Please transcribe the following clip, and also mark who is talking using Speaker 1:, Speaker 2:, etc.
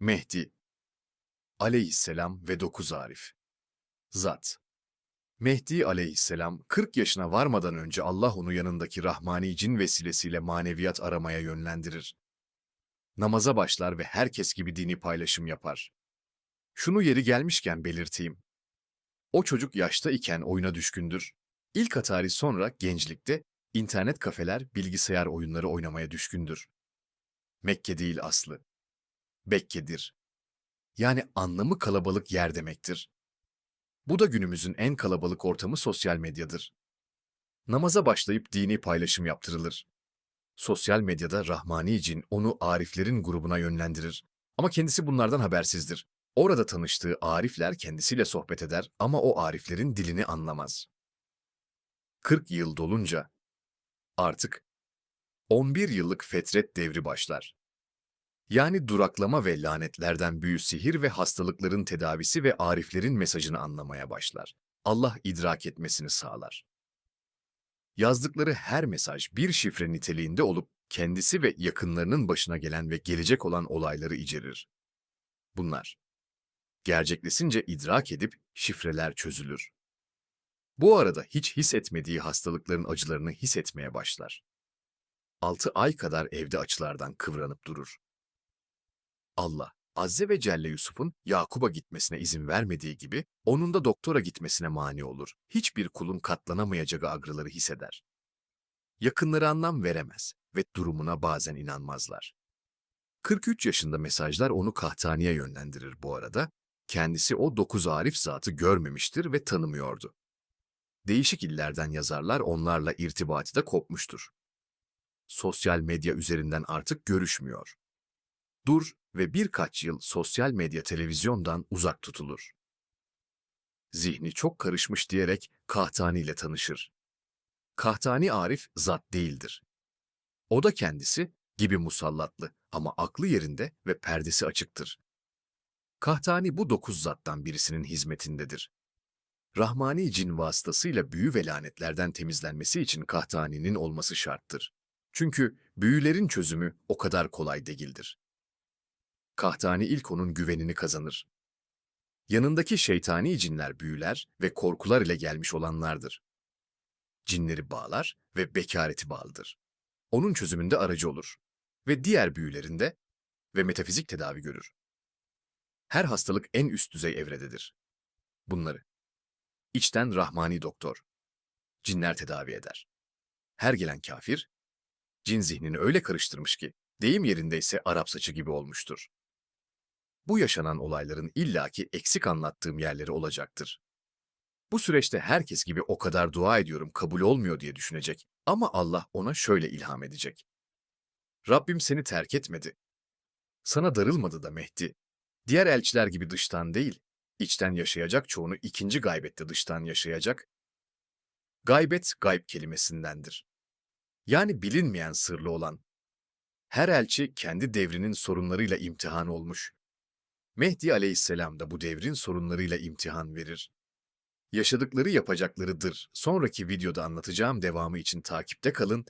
Speaker 1: Mehdi Aleyhisselam ve dokuz Arif Zat Mehdi aleyhisselam 40 yaşına varmadan önce Allah onu yanındaki rahmani cin vesilesiyle maneviyat aramaya yönlendirir. Namaza başlar ve herkes gibi dini paylaşım yapar. Şunu yeri gelmişken belirteyim. O çocuk yaşta iken oyuna düşkündür. İlk atari sonra gençlikte internet kafeler, bilgisayar oyunları oynamaya düşkündür. Mekke değil aslı. Bekke'dir. Yani anlamı kalabalık yer demektir. Bu da günümüzün en kalabalık ortamı sosyal medyadır. Namaza başlayıp dini paylaşım yaptırılır. Sosyal medyada Rahmani cin onu Ariflerin grubuna yönlendirir. Ama kendisi bunlardan habersizdir. Orada tanıştığı Arifler kendisiyle sohbet eder ama o Ariflerin dilini anlamaz. 40 yıl dolunca artık 11 yıllık fetret devri başlar. Yani duraklama ve lanetlerden büyü sihir ve hastalıkların tedavisi ve ariflerin mesajını anlamaya başlar. Allah idrak etmesini sağlar. Yazdıkları her mesaj bir şifre niteliğinde olup kendisi ve yakınlarının başına gelen ve gelecek olan olayları içerir. Bunlar gerçekleşince idrak edip şifreler çözülür. Bu arada hiç hissetmediği hastalıkların acılarını hissetmeye başlar. Altı ay kadar evde açılardan kıvranıp durur. Allah, Azze ve Celle Yusuf'un Yakub'a gitmesine izin vermediği gibi, onun da doktora gitmesine mani olur. Hiçbir kulun katlanamayacağı agrıları hisseder. Yakınları anlam veremez ve durumuna bazen inanmazlar. 43 yaşında mesajlar onu kahtaniye yönlendirir bu arada. Kendisi o dokuz arif zatı görmemiştir ve tanımıyordu. Değişik illerden yazarlar onlarla irtibatı da kopmuştur. Sosyal medya üzerinden artık görüşmüyor. Dur ve birkaç yıl sosyal medya televizyondan uzak tutulur. Zihni çok karışmış diyerek Kahtani ile tanışır. Kahtani Arif zat değildir. O da kendisi gibi musallatlı ama aklı yerinde ve perdesi açıktır. Kahtani bu dokuz zattan birisinin hizmetindedir. Rahmani cin vasıtasıyla büyü ve lanetlerden temizlenmesi için Kahtani'nin olması şarttır. Çünkü büyülerin çözümü o kadar kolay değildir. Kahtani ilk onun güvenini kazanır. Yanındaki şeytani cinler büyüler ve korkular ile gelmiş olanlardır. Cinleri bağlar ve bekareti bağlıdır. Onun çözümünde aracı olur ve diğer büyülerinde ve metafizik tedavi görür. Her hastalık en üst düzey evrededir. Bunları. içten rahmani doktor. Cinler tedavi eder. Her gelen kafir, cin zihnini öyle karıştırmış ki, deyim yerindeyse Arap saçı gibi olmuştur. Bu yaşanan olayların illaki eksik anlattığım yerleri olacaktır. Bu süreçte herkes gibi o kadar dua ediyorum kabul olmuyor diye düşünecek ama Allah ona şöyle ilham edecek. Rabbim seni terk etmedi. Sana darılmadı da Mehdi. Diğer elçiler gibi dıştan değil, içten yaşayacak çoğunu ikinci gaybette dıştan yaşayacak. Gaybet, gayb kelimesindendir. Yani bilinmeyen sırlı olan. Her elçi kendi devrinin sorunlarıyla imtihan olmuş. Mehdi aleyhisselam da bu devrin sorunlarıyla imtihan verir. Yaşadıkları yapacaklarıdır. Sonraki videoda anlatacağım devamı için takipte kalın